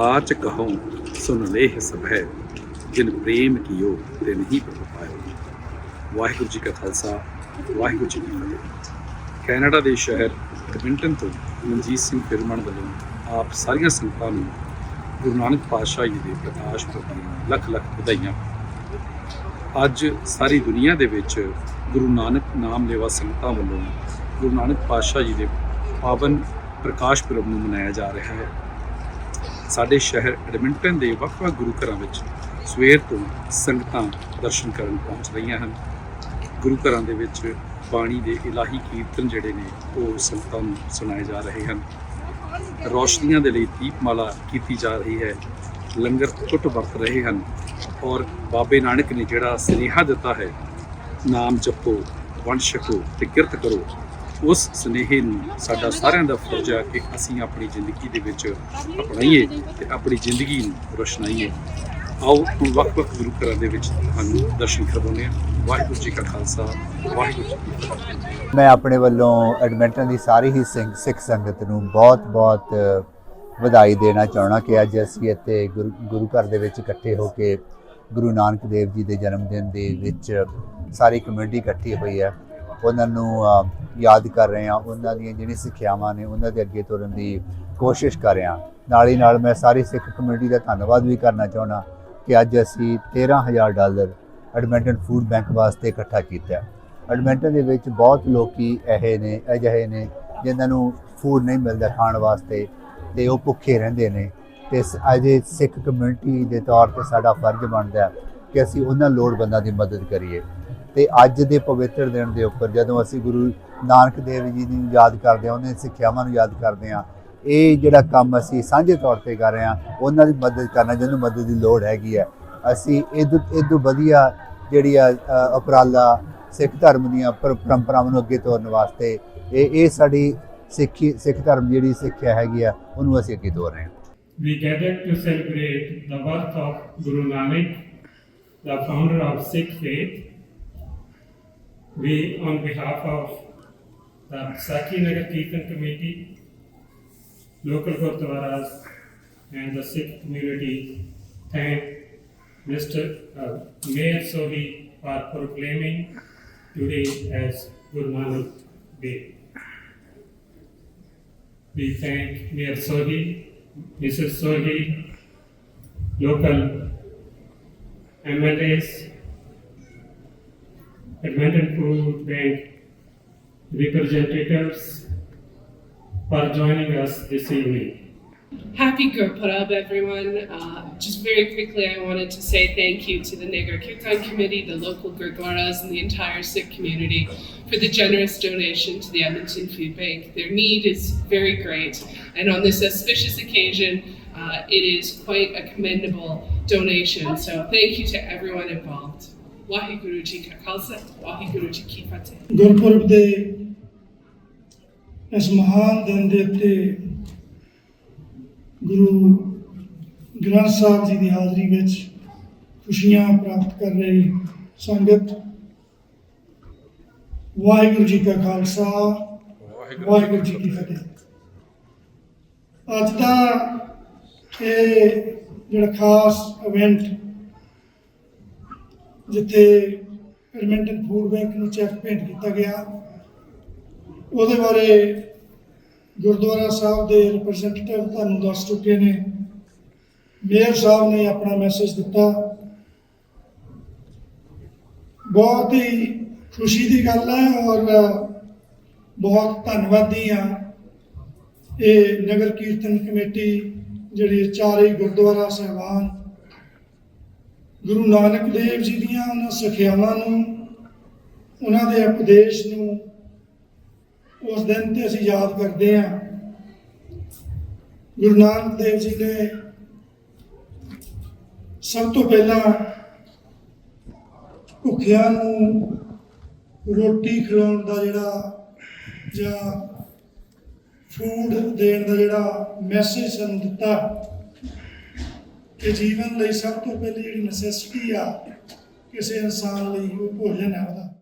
ਸਾਚ ਕਹਉ ਸੁਨ ਲੇਹ ਸਭ ਹੈ ਜਿਨ ਪ੍ਰੇਮ ਕੀਓ ਤੇ ਨਹੀਂ ਪ੍ਰਭ ਪਾਇਓ। ਵਾਹਿਗੁਰੂ ਜੀ ਕਾ ਖਾਲਸਾ, ਵਾਹਿਗੁਰੂ ਜੀ ਕੀ ਫਤਿਹ। ਕੈਨੇਡਾ ਦੇ ਸ਼ਹਿਰ ਐਡਮਿੰਟਨ ਤੋਂ ਮਨਜੀਤ ਸਿੰਘ ਫਿਰਮਨ ਵੱਲੋਂ ਆਪ ਸਾਰੀਆਂ ਸੰਗਤਾਂ ਨੂੰ ਗੁਰੂ ਨਾਨਕ ਪਾਤਸ਼ਾਹ ਜੀ ਦੇ ਪ੍ਰਕਾਸ਼ ਪੁਰਬ ਦੀਆਂ ਲੱਖ ਲੱਖ ਵਧਾਈਆਂ। ਅੱਜ ਸਾਰੀ ਦੁਨੀਆ ਦੇ ਵਿੱਚ ਗੁਰੂ ਨਾਨਕ ਨਾਮ ਲੇਵਾ ਸੰਗਤਾਂ ਵੱਲੋਂ ਗੁਰੂ ਨਾਨਕ ਪਾਤਸ਼ਾਹ ਜੀ ਦੇ ਪਾਵਨ ਪ੍ਰਕਾਸ਼ ਪੁਰਬ ਨੂੰ ਮਨਾਇਆ ਜਾ ਰਿਹਾ ਹੈ। ਸਾਡੇ ਸ਼ਹਿਰ ਐਡਮਿੰਟਨ ਦੇ ਵੱਖ-ਵੱਖ ਗੁਰੂ ਘਰਾਂ ਵਿੱਚ ਸਵੇਰ ਤੋਂ ਸੰਗਤਾਂ ਦਰਸ਼ਨ ਕਰਨ ਪਹੁੰਚ ਰਹੀਆਂ ਹਨ। ਗੁਰੂ ਘਰਾਂ ਦੇ ਵਿੱਚ ਬਾਣੀ ਦੇ ਇਲਾਹੀ ਕੀਰਤਨ ਜਿਹੜੇ ਨੇ, ਉਹ ਸੰਗਤਾਂ ਨੂੰ ਸੁਣਾਏ ਜਾ ਰਹੇ ਹਨ। ਰੋਸ਼ਨੀਆਂ ਦੇ ਲਈ ਦੀਪਮਾਲਾ ਕੀਤੀ ਜਾ ਰਹੀ ਹੈ। ਲੰਗਰ ਟੁੱਟ ਵਰਤ ਰਹੇ ਹਨ ਔਰ ਬਾਬੇ ਨਾਨਕ ਨੇ ਜਿਹੜਾ ਸੁਨੇਹਾ ਦਿੱਤਾ ਹੈ, ਨਾਮ ਜਪੋ, ਵੰਡ ਛਕੋ ਤੇ ਕਿਰਤ ਕਰੋ ਉਸ ਸੁਨੇਹੇ ਨੂੰ ਸਾਡਾ ਸਾਰਿਆਂ ਦਾ ਫਰਜ਼ ਹੈ ਕਿ ਅਸੀਂ ਆਪਣੀ ਜ਼ਿੰਦਗੀ ਦੇ ਵਿੱਚ ਅਪਣਾਈਏ ਤੇ ਆਪਣੀ ਜ਼ਿੰਦਗੀ ਨੂੰ ਰੋਸ਼ਨਾਈਏ। ਆਓ ਹੁਣ ਵੱਖ-ਵੱਖ ਗੁਰੂ ਘਰਾਂ ਦੇ ਵਿੱਚ ਤੁਹਾਨੂੰ ਦਰਸ਼ਨ ਕਰਵਾਉਂਦੇ ਹਾਂ। ਵਾਹਿਗੁਰੂ ਜੀ ਕਾ ਖਾਲਸਾ, ਵਾਹਿਗੁਰੂ ਜੀ ਕੀ ਫਤਿਹ। ਮੈਂ ਆਪਣੇ ਵੱਲੋਂ ਐਡਮਿੰਟਨ ਦੀ ਸਾਰੀ ਹੀ ਸਿੰਘ, ਸਿੱਖ ਸੰਗਤ ਨੂੰ ਬਹੁਤ-ਬਹੁਤ ਵਧਾਈ ਦੇਣਾ ਚਾਹਣਾ ਕਿ ਅੱਜ ਅਸੀਂ ਇੱਥੇ ਗੁਰੂ ਗੁਰੂ ਘਰ ਦੇ ਵਿੱਚ ਇਕੱਠੇ ਹੋ ਕੇ ਗੁਰੂ ਨਾਨਕ ਦੇਵ ਜੀ ਦੇ ਜਨਮ ਦਿਨ ਦੇ ਵਿੱਚ ਸਾਰੀ ਕਮਿਊਨਿਟੀ ਇਕੱਠੀ ਹੋਈ ਹੈ। ਉਹਨਾਂ ਨੂੰ ਯਾਦ ਕਰ ਰਹੇ ਹਾਂ, ਉਹਨਾਂ ਦੀਆਂ ਜਿਹੜੀਆਂ ਸਿੱਖਿਆਵਾਂ ਨੇ, ਉਹਨਾਂ ਦੇ ਅੱਗੇ ਤੁਰਨ ਦੀ ਕੋਸ਼ਿਸ਼ ਕਰ ਰਹੇ ਹਾਂ। ਨਾਲ ਹੀ ਨਾਲ ਮੈਂ ਸਾਰੀ ਸਿੱਖ ਕਮਿਊਨਿਟੀ ਦਾ ਧੰਨਵਾਦ ਵੀ ਕਰਨਾ ਚਾਹੁੰਦਾ ਕਿ ਅੱਜ ਅਸੀਂ 13000 ਡਾਲਰ ਐਡਮਿੰਟਨ ਫੂਡ ਬੈਂਕ ਵਾਸਤੇ ਇਕੱਠਾ ਕੀਤਾ ਹੈ। ਐਡਮਿੰਟਨ ਦੇ ਵਿੱਚ ਬਹੁਤ ਲੋਕੀ ਇਹ ਨੇ, ਅਜਿਹੇ ਨੇ, ਜਿਨ੍ਹਾਂ ਨੂੰ ਫੂਡ ਨਹੀਂ ਮਿਲਦਾ ਖਾਣ ਵਾਸਤੇ ਤੇ ਉਹ ਭੁੱਖੇ ਰਹਿੰਦੇ ਨੇ। ਤੇ ਸ- ਅੱਜ ਇਹ ਸਿੱਖ ਕਮਿਊਨਿਟੀ ਦੇ ਤੌਰ ਤੇ ਸਾਡਾ ਫਰਜ਼ ਬਣਦਾ ਕਿ ਅਸੀਂ ਉਹਨਾਂ ਲੋੜਵੰਦਾਂ ਦੀ ਮਦਦ ਕਰੀਏ। ਤੇ ਅੱਜ ਦੇ ਪਵਿੱਤਰ ਦਿਨ ਦੇ ਉੱਪਰ ਜਦੋਂ ਅਸੀਂ ਗੁਰੂ ਨਾਨਕ ਦੇਵ ਜੀ ਨੂੰ ਯਾਦ ਕਰਦੇ ਹਾਂ ਉਹਨਾਂ ਦੀ ਸਿੱਖਿਆਵਾਂ ਨੂੰ ਯਾਦ ਕਰਦੇ ਹਾਂ ਇਹ ਜਿਹੜਾ ਕੰਮ ਅਸੀਂ ਸਾਂਝੇ ਤੌਰ ਤੇ ਕਰ ਰਹੇ ਹਾਂ ਉਹਨਾਂ ਦੀ ਮਦਦ ਕਰਨਾ ਜਿਹਨੂੰ ਮਦਦ ਦੀ ਲੋੜ ਹੈਗੀ ਹੈ ਅਸੀਂ ਇਹਦੋਂ ਇਹਦੋਂ ਵਧੀਆ ਜਿਹੜੀ ਆ ਅ, ਉਪਰਾਲਾ ਸਿੱਖ ਧਰਮ ਦੀਆਂ ਪਰੰਪਰਾਵਾਂ ਨੂੰ ਅੱਗੇ ਤੋਰਨ ਵਾਸਤੇ ਇਹ ਇਹ ਸਾਡੀ ਸਿੱਖੀ ਸਿੱਖ ਧਰਮ ਦੀ ਜਿਹੜੀ ਸਿੱਖਿਆ ਹੈਗੀ ਆ ਉਹਨੂੰ ਅਸੀਂ ਅੱਗੇ ਤੋਰ ਰਹੇ ਹਾਂ We gathered to celebrate the birth of Guru Nanak, the founder of Sikh faith. We, on behalf of the Saki Nagar Kirtan Committee, local Gurdwaras, and the Sikh community, thank Mr. uh, Mayor Sohi for proclaiming today as Guru Day. We thank Mayor Sohi, Mrs. Sohi, local MLAs, Edmonton Food Bank representatives for joining us this evening. Happy Gurpurab, everyone. Uh, just very quickly, I wanted to say thank you to the Nagar Kirtan Committee, the local Gurdwaras, and the entire Sikh community for the generous donation to the Edmonton Food Bank. Their need is very great, and on this auspicious occasion, uh, it is quite a commendable donation. So thank you to everyone involved. Waheguru Ji Ka Khalsa, Waheguru Ji Ki Fateh. Gurpurab ਦੇ ਇਸ ਮਹਾਨ ਦਿਨ ਦੇ ਉੱਤੇ ਗੁਰੂ ਗ੍ਰੰਥ ਸਾਹਿਬ ਜੀ ਦੀ ਹਾਜ਼ਰੀ ਵਿੱਚ ਖੁਸ਼ੀਆਂ ਪ੍ਰਾਪਤ ਕਰ ਰਹੀ ਸੰਗਤ ਵਾਹਿਗੁਰੂ ਜੀ ਕਾ ਖਾਲਸਾ ਵਾਹਿਗੁਰੂ ਜੀ ਕੀ ਫਤਿਹ ਅੱਜ ਦਾ ਇਹ ਜਿਹੜਾ ਖਾਸ ਇਵੈਂਟ ਜਿੱਥੇ ਐਡਮਿੰਟਨ ਫੂਡ ਬੈਂਕ ਨੂੰ ਚੈੱਕ ਭੇਟ ਕੀਤਾ ਗਿਆ। ਉਹਦੇ ਬਾਰੇ ਗੁਰਦੁਆਰਾ ਸਾਹਿਬ ਦੇ ਰਿਪਰੈਜ਼ੈਂਟੇਟਿਵ ਤੁਹਾਨੂੰ ਦੱਸ ਚੁੱਕੇ ਨੇ। ਮੇਅਰ ਸਾਹਿਬ ਨੇ ਆਪਣਾ ਮੈਸੇਜ ਦਿੱਤਾ। ਬਹੁਤ ਹੀ ਖੁਸ਼ੀ ਦੀ ਗੱਲ ਹੈ ਔਰ ਬਹੁਤ ਧੰਨਵਾਦੀ ਹਾਂ। ਇਹ ਨਗਰ ਕੀਰਤਨ ਕਮੇਟੀ, ਜਿਹੜੀ ਚਾਰੇ ਗੁਰਦੁਆਰਾ ਸਾਹਿਬਾਨ ਗੁਰੂ ਨਾਨਕ ਦੇਵ ਜੀ ਦੀਆਂ ਉਹਨਾਂ ਸਿੱਖਿਆਵਾਂ ਨੂੰ, ਉਹਨਾਂ ਦੇ ਉਪਦੇਸ਼ ਨੂੰ, ਉਸ ਦਿਨ ਤੇ ਅਸੀਂ ਯਾਦ ਕਰਦੇ ਹਾਂ। ਗੁਰੂ ਨਾਨਕ ਦੇਵ ਜੀ ਨੇ ਸਭ ਤੋਂ ਪਹਿਲਾਂ ਭੁੱਖਿਆਂ ਨੂੰ ਰੋਟੀ ਖਿਲਾਉਣ ਦਾ ਜਿਹੜਾ ਜਾਂ ਫੂਡ ਦੇਣ ਦਾ ਜਿਹੜਾ ਮੈਸੇਜ ਸਾਨੂੰ ਦਿੱਤਾ। ਕਿ ਜੀਵਨ ਲਈ ਸਭ ਤੋਂ ਪਹਿਲੀ ਜਿਹੜੀ ਨੈਸੈਸਿਟੀ ਆ, ਕਿਸੇ ਇਨਸਾਨ ਲਈ ਉਹ ਭੋਜਨ ਹੈ ਉਹਦਾ।